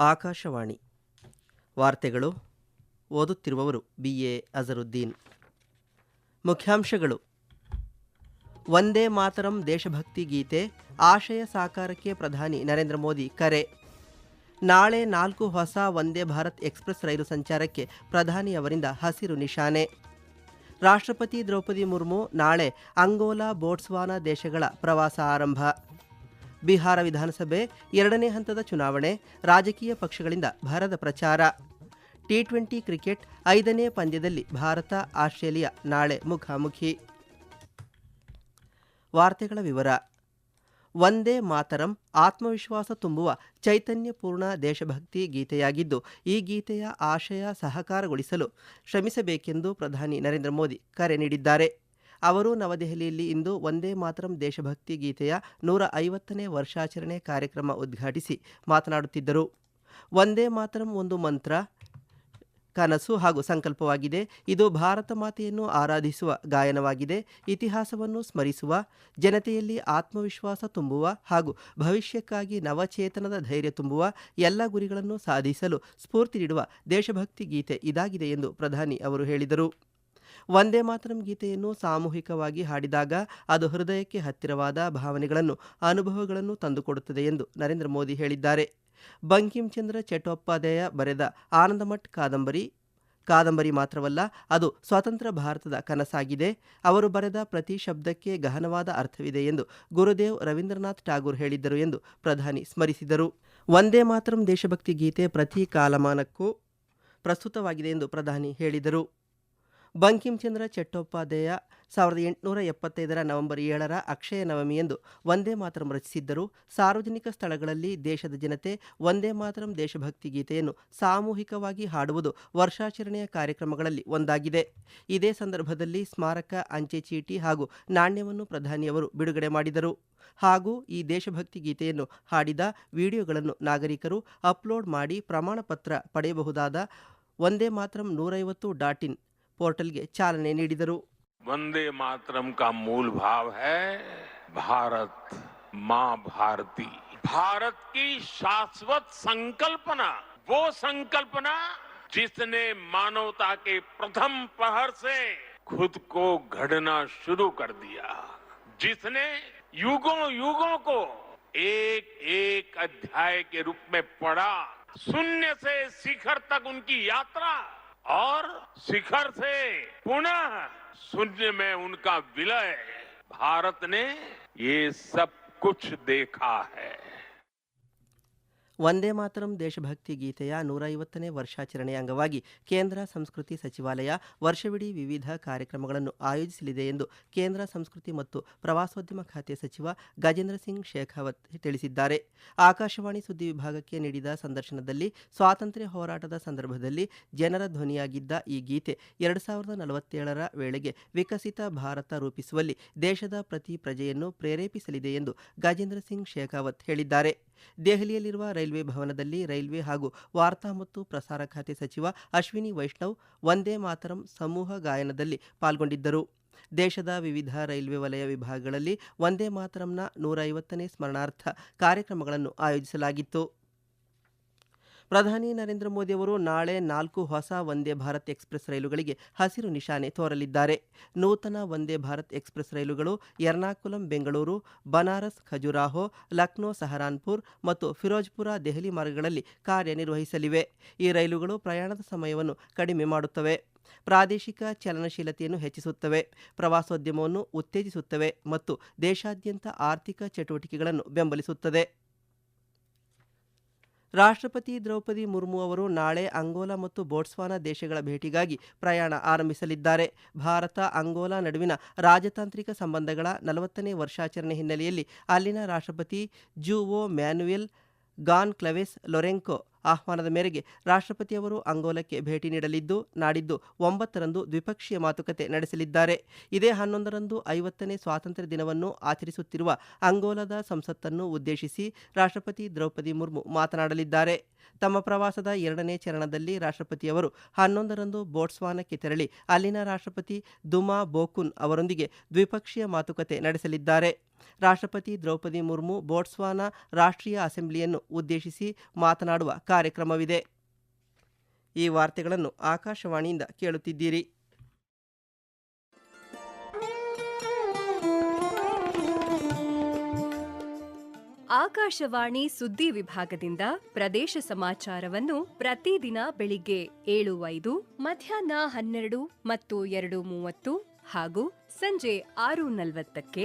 ಆಕಾಶವಾಣಿ. ವಾರ್ತೆಗಳು ಓದುತ್ತಿರುವವರು B. A. Azharuddin. ಮುಖ್ಯಾಂಶಗಳು. ವಂದೇ ಮಾತರಂ ದೇಶಭಕ್ತಿ ಗೀತೆ, ಆಶಯ ಸಾಕಾರಕ್ಕೆ ಪ್ರಧಾನಿ ನರೇಂದ್ರ ಮೋದಿ ಕರೆ. ನಾಳೆ ನಾಲ್ಕು ಹೊಸ ವಂದೇ ಭಾರತ್ ಎಕ್ಸ್ಪ್ರೆಸ್ ರೈಲು ಸಂಚಾರಕ್ಕೆ ಪ್ರಧಾನಿ ಅವರಿಂದ ಹಸಿರು ನಿಶಾನೆ. ರಾಷ್ಟ್ರಪತಿ ದ್ರೌಪದಿ ಮುರ್ಮು ನಾಳೆ ಅಂಗೋಲಾ ಬೋಟ್ಸ್ವಾನಾ ದೇಶಗಳ ಪ್ರವಾಸ ಆರಂಭ. ಬಿಹಾರ ವಿಧಾನಸಭೆ ಎರಡನೇ ಹಂತದ ಚುನಾವಣೆ, ರಾಜಕೀಯ ಪಕ್ಷಗಳಿಂದ ಭರದ ಪ್ರಚಾರ. ಟಿ ಟ್ವೆಂಟಿ ಕ್ರಿಕೆಟ್ ಐದನೇ ಪಂದ್ಯದಲ್ಲಿ ಭಾರತ, ಆಸ್ಟ್ರೇಲಿಯಾ ನಾಳೆ ಮುಖಾಮುಖಿ. ವಾರ್ತೆಗಳ ವಿವರ. ವಂದೇ ಮಾತರಂ, ಆತ್ಮವಿಶ್ವಾಸ ತುಂಬುವ ಚೈತನ್ಯಪೂರ್ಣ ದೇಶಭಕ್ತಿ ಗೀತೆಯಾಗಿದ್ದು, ಈ ಗೀತೆಯ ಆಶಯ ಸಹಕಾರಗೊಳಿಸಲು ಶ್ರಮಿಸಬೇಕೆಂದು ಪ್ರಧಾನಿ ನರೇಂದ್ರ ಮೋದಿ ಕರೆ ನೀಡಿದ್ದಾರೆ. ಅವರು ನವದೆಹಲಿಯಲ್ಲಿ ಇಂದು ಒಂದೇ ಮಾತರಂ ದೇಶಭಕ್ತಿ ಗೀತೆಯ ನೂರ ಐವತ್ತನೇ ವರ್ಷಾಚರಣೆ ಕಾರ್ಯಕ್ರಮ ಉದ್ಘಾಟಿಸಿ ಮಾತನಾಡುತ್ತಿದ್ದರು. ಒಂದೇ ಮಾತರಂ ಒಂದು ಮಂತ್ರ, ಕನಸು ಹಾಗೂ ಸಂಕಲ್ಪವಾಗಿದೆ. ಇದು ಭಾರತ ಮಾತೆಯನ್ನು ಆರಾಧಿಸುವ ಗಾಯನವಾಗಿದೆ. ಇತಿಹಾಸವನ್ನು ಸ್ಮರಿಸುವ, ಜನತೆಯಲ್ಲಿ ಆತ್ಮವಿಶ್ವಾಸ ತುಂಬುವ ಹಾಗೂ ಭವಿಷ್ಯಕ್ಕಾಗಿ ನವಚೇತನದ ಧೈರ್ಯ ತುಂಬುವ ಎಲ್ಲ ಗುರಿಗಳನ್ನು ಸಾಧಿಸಲು ಸ್ಫೂರ್ತಿ ನೀಡುವ ದೇಶಭಕ್ತಿ ಗೀತೆ ಇದಾಗಿದೆ ಎಂದು ಪ್ರಧಾನಿ ಅವರು ಹೇಳಿದರು. ವಂದೇ ಮಾತರಂ ಗೀತೆಯನ್ನು ಸಾಮೂಹಿಕವಾಗಿ ಹಾಡಿದಾಗ ಅದು ಹೃದಯಕ್ಕೆ ಹತ್ತಿರವಾದ ಭಾವನೆಗಳನ್ನು, ಅನುಭವಗಳನ್ನು ತಂದುಕೊಡುತ್ತದೆ ಎಂದು ನರೇಂದ್ರ ಮೋದಿ ಹೇಳಿದ್ದಾರೆ. ಬಂಕಿಂಚಂದ್ರ ಚಟ್ಟೋಪಾಧ್ಯಾಯ ಬರೆದ ಆನಂದಮಠ್ ಕಾದಂಬರಿ ಕಾದಂಬರಿ ಮಾತ್ರವಲ್ಲ, ಅದು ಸ್ವತಂತ್ರ ಭಾರತದ ಕನಸಾಗಿದೆ. ಅವರು ಬರೆದ ಪ್ರತಿ ಶಬ್ದಕ್ಕೆ ಗಹನವಾದ ಅರ್ಥವಿದೆ ಎಂದು ಗುರುದೇವ್ ರವೀಂದ್ರನಾಥ್ ಠಾಗೂರ್ ಹೇಳಿದ್ದರು ಎಂದು ಪ್ರಧಾನಿ ಸ್ಮರಿಸಿದರು. ವಂದೇ ಮಾತರಂ ದೇಶಭಕ್ತಿ ಗೀತೆ ಪ್ರತಿ ಕಾಲಮಾನಕ್ಕೂ ಪ್ರಸ್ತುತವಾಗಿದೆ ಎಂದು ಪ್ರಧಾನಿ ಹೇಳಿದರು. ಬಂಕಿಂಚಂದ್ರ ಚಟ್ಟೋಪಾಧ್ಯಾಯ ಸಾವಿರದ ಎಂಟುನೂರ ಎಪ್ಪತ್ತೈದರ ನವೆಂಬರ್ ಏಳರ ಅಕ್ಷಯ ನವಮಿಯಂದು ವಂದೇ ಮಾತರಂ ರಚಿಸಿದ್ದರು. ಸಾರ್ವಜನಿಕ ಸ್ಥಳಗಳಲ್ಲಿ ದೇಶದ ಜನತೆ ವಂದೇ ಮಾತರಂ ದೇಶಭಕ್ತಿ ಗೀತೆಯನ್ನು ಸಾಮೂಹಿಕವಾಗಿ ಹಾಡುವುದು ವರ್ಷಾಚರಣೆಯ ಕಾರ್ಯಕ್ರಮಗಳಲ್ಲಿ ಒಂದಾಗಿದೆ. ಇದೇ ಸಂದರ್ಭದಲ್ಲಿ ಸ್ಮಾರಕ, ಅಂಚೆ ಚೀಟಿ ಹಾಗೂ ನಾಣ್ಯವನ್ನು ಪ್ರಧಾನಿಯವರು ಬಿಡುಗಡೆ ಮಾಡಿದರು. ಹಾಗೂ ಈ ದೇಶಭಕ್ತಿ ಗೀತೆಯನ್ನು ಹಾಡಿದ ವಿಡಿಯೋಗಳನ್ನು ನಾಗರಿಕರು ಅಪ್ಲೋಡ್ ಮಾಡಿ ಪ್ರಮಾಣಪತ್ರ ಪಡೆಯಬಹುದಾದ ವಂದೇ ಮಾತರಂ ನೂರೈವತ್ತು ಡಾಟ್ ಇನ್ ಪೋರ್ಟಲ್ಗೆ ಚಾಲನೆ ನೀಡಿದರು वंदे मातरम का मूल भाव है भारत माँ भारती भारत की शाश्वत संकल्पना वो संकल्पना जिसने मानवता के प्रथम पहर से खुद को घड़ना शुरू कर दिया जिसने युगों युगों को एक एक अध्याय के रूप में पढ़ा शून्य से शिखर तक उनकी यात्रा और शिखर से पुनः शून्य में उनका विलय। भारत ने ये सब कुछ देखा है। ವಂದೇ ಮಾತರಂ ದೇಶಭಕ್ತಿ ಗೀತೆಯ ನೂರ ಐವತ್ತನೇ ವರ್ಷಾಚರಣೆಯ ಅಂಗವಾಗಿ ಕೇಂದ್ರ ಸಂಸ್ಕೃತಿ ಸಚಿವಾಲಯ ವರ್ಷವಿಡೀ ವಿವಿಧ ಕಾರ್ಯಕ್ರಮಗಳನ್ನು ಆಯೋಜಿಸಲಿದೆ ಎಂದು ಕೇಂದ್ರ ಸಂಸ್ಕೃತಿ ಮತ್ತು ಪ್ರವಾಸೋದ್ಯಮ ಖಾತೆ ಸಚಿವ ಗಜೇಂದ್ರ ಸಿಂಗ್ ಶೇಖಾವತ್ ತಿಳಿಸಿದ್ದಾರೆ. ಆಕಾಶವಾಣಿ ಸುದ್ದಿ ವಿಭಾಗಕ್ಕೆ ನೀಡಿದ ಸಂದರ್ಶನದಲ್ಲಿ ಸ್ವಾತಂತ್ರ್ಯ ಹೋರಾಟದ ಸಂದರ್ಭದಲ್ಲಿ ಜನರ ಧ್ವನಿಯಾಗಿದ್ದ ಈ ಗೀತೆ ಎರಡು ಸಾವಿರದ ನಲವತ್ತೇಳರ ವೇಳೆಗೆ ವಿಕಸಿತ ಭಾರತ ರೂಪಿಸುವಲ್ಲಿ ದೇಶದ ಪ್ರತಿ ಪ್ರಜೆಯನ್ನು ಪ್ರೇರೇಪಿಸಲಿದೆ ಎಂದು ಗಜೇಂದ್ರ ಸಿಂಗ್ ಶೇಖಾವತ್ ಹೇಳಿದ್ದಾರೆ. ದೆಹಲಿಯಲ್ಲಿರುವ ರೈಲ್ವೆ ಭವನದಲ್ಲಿ ರೈಲ್ವೆ ಹಾಗೂ ವಾರ್ತಾ ಮತ್ತು ಪ್ರಸಾರ ಖಾತೆ ಸಚಿವ ಅಶ್ವಿನಿ ವೈಷ್ಣವ್ ವಂದೇ ಮಾತರಂ ಸಮೂಹ ಗಾಯನದಲ್ಲಿ ಪಾಲ್ಗೊಂಡಿದ್ದರು. ದೇಶದ ವಿವಿಧ ರೈಲ್ವೆ ವಲಯ ವಿಭಾಗಗಳಲ್ಲಿ ವಂದೇ ಮಾತರಂನ ನೂರ ಐವತ್ತನೇ ಸ್ಮರಣಾರ್ಥ ಕಾರ್ಯಕ್ರಮಗಳನ್ನು ಆಯೋಜಿಸಲಾಗಿತ್ತು. ಪ್ರಧಾನಿ ನರೇಂದ್ರ ಮೋದಿ ಅವರು ನಾಳೆ ನಾಲ್ಕು ಹೊಸ ವಂದೇ ಭಾರತ್ ಎಕ್ಸ್ಪ್ರೆಸ್ ರೈಲುಗಳಿಗೆ ಹಸಿರು ನಿಶಾನೆ ತೋರಲಿದ್ದಾರೆ. ನೂತನ ವಂದೇ ಭಾರತ್ ಎಕ್ಸ್ಪ್ರೆಸ್ ರೈಲುಗಳು ಎರ್ನಾಕುಲಂ, ಬೆಂಗಳೂರು, ಬನಾರಸ್, ಖಜುರಾಹೋ, ಲಕ್ನೋ, ಸಹರಾನ್ಪುರ್ ಮತ್ತು ಫಿರೋಜ್ಪುರ, ದೆಹಲಿ ಮಾರ್ಗಗಳಲ್ಲಿ ಕಾರ್ಯನಿರ್ವಹಿಸಲಿವೆ. ಈ ರೈಲುಗಳು ಪ್ರಯಾಣದ ಸಮಯವನ್ನು ಕಡಿಮೆ ಮಾಡುತ್ತವೆ. ಪ್ರಾದೇಶಿಕ ಚಲನಶೀಲತೆಯನ್ನು ಹೆಚ್ಚಿಸುತ್ತವೆ. ಪ್ರವಾಸೋದ್ಯಮವನ್ನು ಉತ್ತೇಜಿಸುತ್ತವೆ ಮತ್ತು ದೇಶಾದ್ಯಂತ ಆರ್ಥಿಕ ಚಟುವಟಿಕೆಗಳನ್ನು ಬೆಂಬಲಿಸುತ್ತದೆ. ರಾಷ್ಟ್ರಪತಿ ದ್ರೌಪದಿ ಮುರ್ಮು ಅವರು ನಾಳೆ ಅಂಗೋಲಾ ಮತ್ತು ಬೋಟ್ಸ್ವಾನಾ ದೇಶಗಳ ಭೇಟಿಗಾಗಿ ಪ್ರಯಾಣ ಆರಂಭಿಸಲಿದ್ದಾರೆ. ಭಾರತ, ಅಂಗೋಲಾ ನಡುವಿನ ರಾಜತಾಂತ್ರಿಕ ಸಂಬಂಧಗಳ ನಲವತ್ತನೇ ವರ್ಷಾಚರಣೆ ಹಿನ್ನೆಲೆಯಲ್ಲಿ ಅಲ್ಲಿನ ರಾಷ್ಟ್ರಪತಿ ಜೂವೋ ಮ್ಯಾನುಯೆಲ್ ಗಾನ್ ಕ್ಲವೆಸ್ ಲೊರೆಂಕೊ ಆಹ್ವಾನದ ಮೇರೆಗೆ ರಾಷ್ಟ್ರಪತಿಯವರು ಅಂಗೋಲಕ್ಕೆ ಭೇಟಿ ನೀಡಲಿದ್ದು, ನಾಡಿದ್ದು ಒಂಬತ್ತರಂದು ದ್ವಿಪಕ್ಷೀಯ ಮಾತುಕತೆ ನಡೆಸಲಿದ್ದಾರೆ. ಇದೇ ಹನ್ನೊಂದರಂದು ಐವತ್ತನೇ ಸ್ವಾತಂತ್ರ್ಯ ದಿನವನ್ನು ಆಚರಿಸುತ್ತಿರುವ ಅಂಗೋಲದ ಸಂಸತ್ತನ್ನು ಉದ್ದೇಶಿಸಿ ರಾಷ್ಟ್ರಪತಿ ದ್ರೌಪದಿ ಮುರ್ಮು ಮಾತನಾಡಲಿದ್ದಾರೆ. ತಮ್ಮ ಪ್ರವಾಸದ ಎರಡನೇ ಚರಣದಲ್ಲಿ ರಾಷ್ಟ್ರಪತಿಯವರು ಹನ್ನೊಂದರಂದು ಬೋಟ್ಸ್ವಾನಕ್ಕೆ ತೆರಳಿ ಅಲ್ಲಿನ ರಾಷ್ಟ್ರಪತಿ ದುಮಾ ಬೋಕುನ್ ಅವರೊಂದಿಗೆ ದ್ವಿಪಕ್ಷೀಯ ಮಾತುಕತೆ ನಡೆಸಲಿದ್ದಾರೆ. ರಾಷ್ಟ್ರಪತಿ ದ್ರೌಪದಿ ಮುರ್ಮು ಬೋಟ್ಸ್ವಾನಾ ರಾಷ್ಟ್ರೀಯ ಅಸೆಂಬ್ಲಿಯನ್ನು ಉದ್ದೇಶಿಸಿ ಮಾತನಾಡುವ ಕಾರ್ಯಕ್ರಮವಿದೆ. ಈ ವಾರ್ತೆಗಳನ್ನು ಆಕಾಶವಾಣಿಯಿಂದ ಕೇಳುತ್ತಿದ್ದೀರಿ. ಆಕಾಶವಾಣಿ ಸುದ್ದಿ ವಿಭಾಗದಿಂದ ಪ್ರದೇಶ ಸಮಾಚಾರವನ್ನು ಪ್ರತಿದಿನ ಬೆಳಿಗ್ಗೆ ಏಳು ಐದು ಮಧ್ಯಾಹ್ನ ಹನ್ನೆರಡು ಮತ್ತು ಎರಡು ಮೂವತ್ತು ಹಾಗೂ ಸಂಜೆ ಆರು ನಲವತ್ತಕ್ಕೆ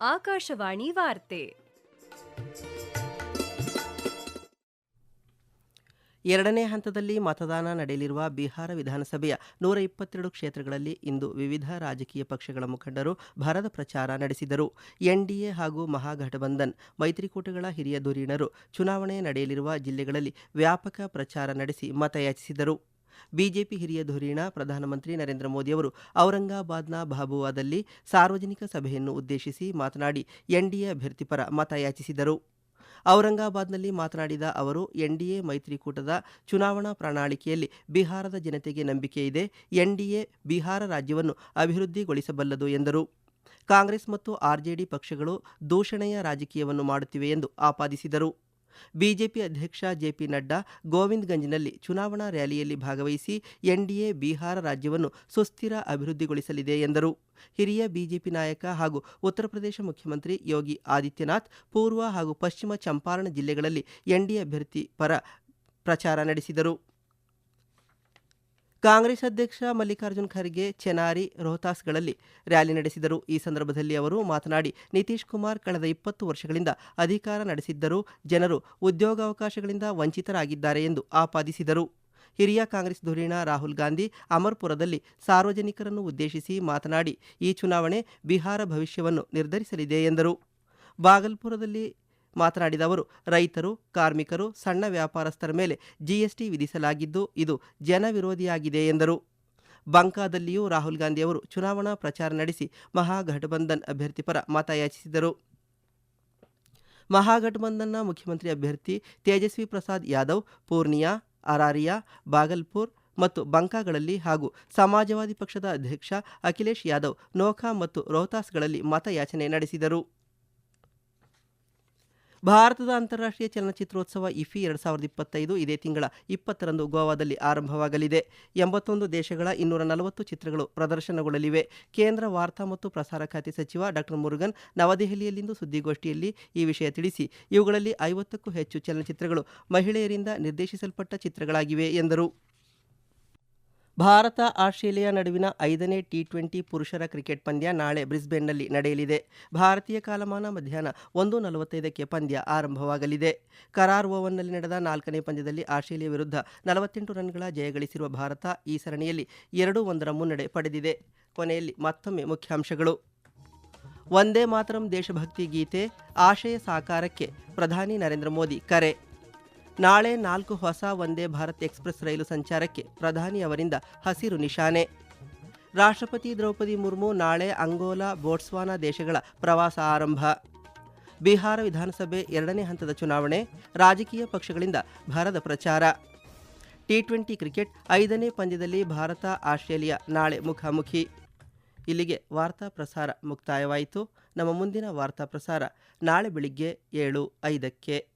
ಆಕಾಶವಾಣಿ ವಾರ್ತೆ. ಎರಡನೇ ಹಂತದಲ್ಲಿ ಮತದಾನ ನಡೆಯಲಿರುವ ಬಿಹಾರ ವಿಧಾನಸಭೆಯ ನೂರ ಇಪ್ಪತ್ತೆರಡು ಕ್ಷೇತ್ರಗಳಲ್ಲಿ ಇಂದು ವಿವಿಧ ರಾಜಕೀಯ ಪಕ್ಷಗಳ ಮುಖಂಡರು ಭರದ ಪ್ರಚಾರ ನಡೆಸಿದರು. ಎನ್ಡಿಎ ಹಾಗೂ ಮಹಾಗಠಬಂಧನ್, ಮೈತ್ರಿಕೂಟಗಳ ಹಿರಿಯ ಧುರೀಣರು ಚುನಾವಣೆ ನಡೆಯಲಿರುವ ಜಿಲ್ಲೆಗಳಲ್ಲಿ ವ್ಯಾಪಕ ಪ್ರಚಾರ ನಡೆಸಿ ಮತಯಾಚಿಸಿದರು. ಬಿಜೆಪಿ ಹಿರಿಯ ಧುರೀಣ ಪ್ರಧಾನಮಂತ್ರಿ ನರೇಂದ್ರ ಮೋದಿ ಅವರು ಔರಂಗಾಬಾದ್ನ ಬಾಬುವಾದಲ್ಲಿ ಸಾರ್ವಜನಿಕ ಸಭೆಯನ್ನು ಉದ್ದೇಶಿಸಿ ಮಾತನಾಡಿ ಎನ್ಡಿಎ ಅಭ್ಯರ್ಥಿ ಪರ ಮತಯಾಚಿಸಿದರು ಔರಂಗಾಬಾದ್ನಲ್ಲಿ ಮಾತನಾಡಿದ ಅವರು, ಎನ್ಡಿಎ ಮೈತ್ರಿಕೂಟದ ಚುನಾವಣಾ ಪ್ರಣಾಳಿಕೆಯಲ್ಲಿ ಬಿಹಾರದ ಜನತೆಗೆ ನಂಬಿಕೆ ಇದೆ, ಎನ್ಡಿಎ ಬಿಹಾರ ರಾಜ್ಯವನ್ನು ಅಭಿವೃದ್ಧಿಗೊಳಿಸಬಲ್ಲದು ಎಂದರು. ಕಾಂಗ್ರೆಸ್ ಮತ್ತು ಆರ್ಜೆಡಿ ಪಕ್ಷಗಳು ದೂಷಣೆಯ ರಾಜಕೀಯವನ್ನು ಮಾಡುತ್ತಿವೆ ಎಂದು ಆಪಾದಿಸಿದರು. ಬಿಜೆಪಿ ಅಧ್ಯಕ್ಷ ಜೆಪಿ ನಡ್ಡಾ ಗೋವಿಂದ್ಗಂಜ್ನಲ್ಲಿ ಚುನಾವಣಾ ರ್ಯಾಲಿಯಲ್ಲಿ ಭಾಗವಹಿಸಿ ಎನ್ಡಿಎ ಬಿಹಾರ ರಾಜ್ಯವನ್ನು ಸುಸ್ಥಿರ ಅಭಿವೃದ್ಧಿಗೊಳಿಸಲಿದೆ ಎಂದರು. ಹಿರಿಯ ಬಿಜೆಪಿ ನಾಯಕ ಹಾಗೂ ಉತ್ತರ ಪ್ರದೇಶ ಮುಖ್ಯಮಂತ್ರಿ ಯೋಗಿ ಆದಿತ್ಯನಾಥ್, ಪೂರ್ವ ಹಾಗೂ ಪಶ್ಚಿಮ ಚಂಪಾರಣ ಜಿಲ್ಲೆಗಳಲ್ಲಿ ಎನ್ಡಿಎ ಅಭ್ಯರ್ಥಿ ಪರ ಪ್ರಚಾರ ನಡೆಸಿದರು. ಕಾಂಗ್ರೆಸ್ ಅಧ್ಯಕ್ಷ ಮಲ್ಲಿಕಾರ್ಜುನ್ ಖರ್ಗೆ, ಚೆನಾರಿ, ರೋಹತಾಸ್ಗಳಲ್ಲಿ ರ್ಯಾಲಿ ನಡೆಸಿದರು. ಈ ಸಂದರ್ಭದಲ್ಲಿ ಅವರು ಮಾತನಾಡಿ, ನಿತೀಶ್ ಕುಮಾರ್ ಕಳೆದ ಇಪ್ಪತ್ತು ವರ್ಷಗಳಿಂದ ಅಧಿಕಾರ ನಡೆಸಿದ್ದರೂ ಜನರು ಉದ್ಯೋಗಾವಕಾಶಗಳಿಂದ ವಂಚಿತರಾಗಿದ್ದಾರೆ ಎಂದು ಆಪಾದಿಸಿದರು. ಹಿರಿಯ ಕಾಂಗ್ರೆಸ್ ಧುರೀಣ ರಾಹುಲ್ ಗಾಂಧಿ ಅಮರ್ಪುರದಲ್ಲಿ ಸಾರ್ವಜನಿಕರನ್ನು ಉದ್ದೇಶಿಸಿ ಮಾತನಾಡಿ, ಈ ಚುನಾವಣೆ ಬಿಹಾರ ಭವಿಷ್ಯವನ್ನು ನಿರ್ಧರಿಸಲಿದೆ ಎಂದರು. ಬಾಗಲ್ಪುರದಲ್ಲಿ ಮಾತನಾಡಿದ ಅವರು ರೈತರು, ಕಾರ್ಮಿಕರು, ಸಣ್ಣ ವ್ಯಾಪಾರಸ್ಥರ ಮೇಲೆ ಜಿಎಸ್ಟಿ ವಿಧಿಸಲಾಗಿದ್ದು ಇದು ಜನವಿರೋಧಿಯಾಗಿದೆ ಎಂದರು. ಬಂಕಾದಲ್ಲಿಯೂ ರಾಹುಲ್ ಗಾಂಧಿ ಅವರು ಚುನಾವಣಾ ಪ್ರಚಾರ ನಡೆಸಿ ಮಹಾಗಠಬಂಧನ್ ಅಭ್ಯರ್ಥಿ ಪರ ಮತಯಾಚಿಸಿದರು ಮಹಾಗಠಬಂಧನ್ನ ಮುಖ್ಯಮಂತ್ರಿ ಅಭ್ಯರ್ಥಿ ತೇಜಸ್ವಿ ಪ್ರಸಾದ್ ಯಾದವ್ ಪೂರ್ನಿಯಾ ಅರಾರಿಯಾ, ಬಾಗಲ್ಪುರ್ ಮತ್ತು ಬಂಕಾಗಳಲ್ಲಿ ಹಾಗೂ ಸಮಾಜವಾದಿ ಪಕ್ಷದ ಅಧ್ಯಕ್ಷ ಅಖಿಲೇಶ್ ಯಾದವ್ ನೋಖಾ ಮತ್ತು ರೋಹ್ತಾಸ್ಗಳಲ್ಲಿ ಮತಯಾಚನೆ ನಡೆಸಿದರು. ಭಾರತದ ಅಂತಾರಾಷ್ಟ್ರೀಯ ಚಲನಚಿತ್ರೋತ್ಸವ ಇಫಿ ಎರಡು ಸಾವಿರದ ಇಪ್ಪತ್ತೈದು ಇದೇ ತಿಂಗಳ ಇಪ್ಪತ್ತರಂದು ಗೋವಾದಲ್ಲಿ ಆರಂಭವಾಗಲಿದೆ. ಎಂಬತ್ತೊಂದು ದೇಶಗಳ ಇನ್ನೂರ ನಲವತ್ತು ಚಿತ್ರಗಳು ಪ್ರದರ್ಶನಗೊಳ್ಳಲಿವೆ. ಕೇಂದ್ರ ವಾರ್ತಾ ಮತ್ತು ಪ್ರಸಾರ ಖಾತೆ ಸಚಿವ ಡಾಕ್ಟರ್ ಮುರುಗನ್ ನವದೆಹಲಿಯಲ್ಲಿಂದು ಸುದ್ದಿಗೋಷ್ಠಿಯಲ್ಲಿ ಈ ವಿಷಯ ತಿಳಿಸಿ, ಇವುಗಳಲ್ಲಿ ಐವತ್ತಕ್ಕೂ ಹೆಚ್ಚು ಚಲನಚಿತ್ರಗಳು ಮಹಿಳೆಯರಿಂದ ನಿರ್ದೇಶಿಸಲ್ಪಟ್ಟ ಚಿತ್ರಗಳಾಗಿವೆ ಎಂದರು. ಭಾರತ, ಆಸ್ಟ್ರೇಲಿಯಾ ನಡುವಿನ ಐದನೇ ಟಿ ಟ್ವೆಂಟಿ ಪುರುಷರ ಕ್ರಿಕೆಟ್ ಪಂದ್ಯ ನಾಳೆ ಬ್ರಿಸ್ಬೇನ್ನಲ್ಲಿ ನಡೆಯಲಿದೆ. ಭಾರತೀಯ ಕಾಲಮಾನ ಮಧ್ಯಾಹ್ನ ಒಂದು ನಲವತ್ತೈದಕ್ಕೆ ಪಂದ್ಯ ಆರಂಭವಾಗಲಿದೆ. ಕರಾರ್ ಓವನ್ನಲ್ಲಿ ನಡೆದ ನಾಲ್ಕನೇ ಪಂದ್ಯದಲ್ಲಿ ಆಸ್ಟ್ರೇಲಿಯಾ ವಿರುದ್ಧ ನಲವತ್ತೆಂಟು ರನ್ಗಳ ಜಯ ಗಳಿಸಿರುವ ಭಾರತ ಈ ಸರಣಿಯಲ್ಲಿ ಎರಡು ಒಂದರ ಮುನ್ನಡೆ ಪಡೆದಿದೆ. ಕೊನೆಯಲ್ಲಿ ಮತ್ತೊಮ್ಮೆ ಮುಖ್ಯಾಂಶಗಳು. ಒಂದೇ ಮಾತರಂ ದೇಶಭಕ್ತಿ ಗೀತೆ, ಆಶಯ ಸಾಕಾರಕ್ಕೆ ಪ್ರಧಾನಿ ನರೇಂದ್ರ ಮೋದಿ ಕರೆ. ನಾಳೆ ನಾಲ್ಕು ಹೊಸ ವಂದೇ ಭಾರತ್ ಎಕ್ಸ್ಪ್ರೆಸ್ ರೈಲು ಸಂಚಾರಕ್ಕೆ ಪ್ರಧಾನಿ ಅವರಿಂದ ಹಸಿರು ನಿಶಾನೆ. ರಾಷ್ಟ್ರಪತಿ ದ್ರೌಪದಿ ಮುರ್ಮು ನಾಳೆ ಅಂಗೋಲಾ, ಬೋಟ್ಸ್ವಾನಾ ದೇಶಗಳ ಪ್ರವಾಸ ಆರಂಭ. ಬಿಹಾರ ವಿಧಾನಸಭೆ ಎರಡನೇ ಹಂತದ ಚುನಾವಣೆ, ರಾಜಕೀಯ ಪಕ್ಷಗಳಿಂದ ಭರದ ಪ್ರಚಾರ. ಟಿ ಟ್ವೆಂಟಿ ಕ್ರಿಕೆಟ್ ಐದನೇ ಪಂದ್ಯದಲ್ಲಿ ಭಾರತ, ಆಸ್ಟ್ರೇಲಿಯಾ ನಾಳೆ ಮುಖಾಮುಖಿ. ಇಲ್ಲಿಗೆ ವಾರ್ತಾ ಪ್ರಸಾರ ಮುಕ್ತಾಯವಾಯಿತು. ನಮ್ಮ ಮುಂದಿನ ವಾರ್ತಾ ಪ್ರಸಾರ ನಾಳೆ ಬೆಳಿಗ್ಗೆ ಏಳು ಐದಕ್ಕೆ.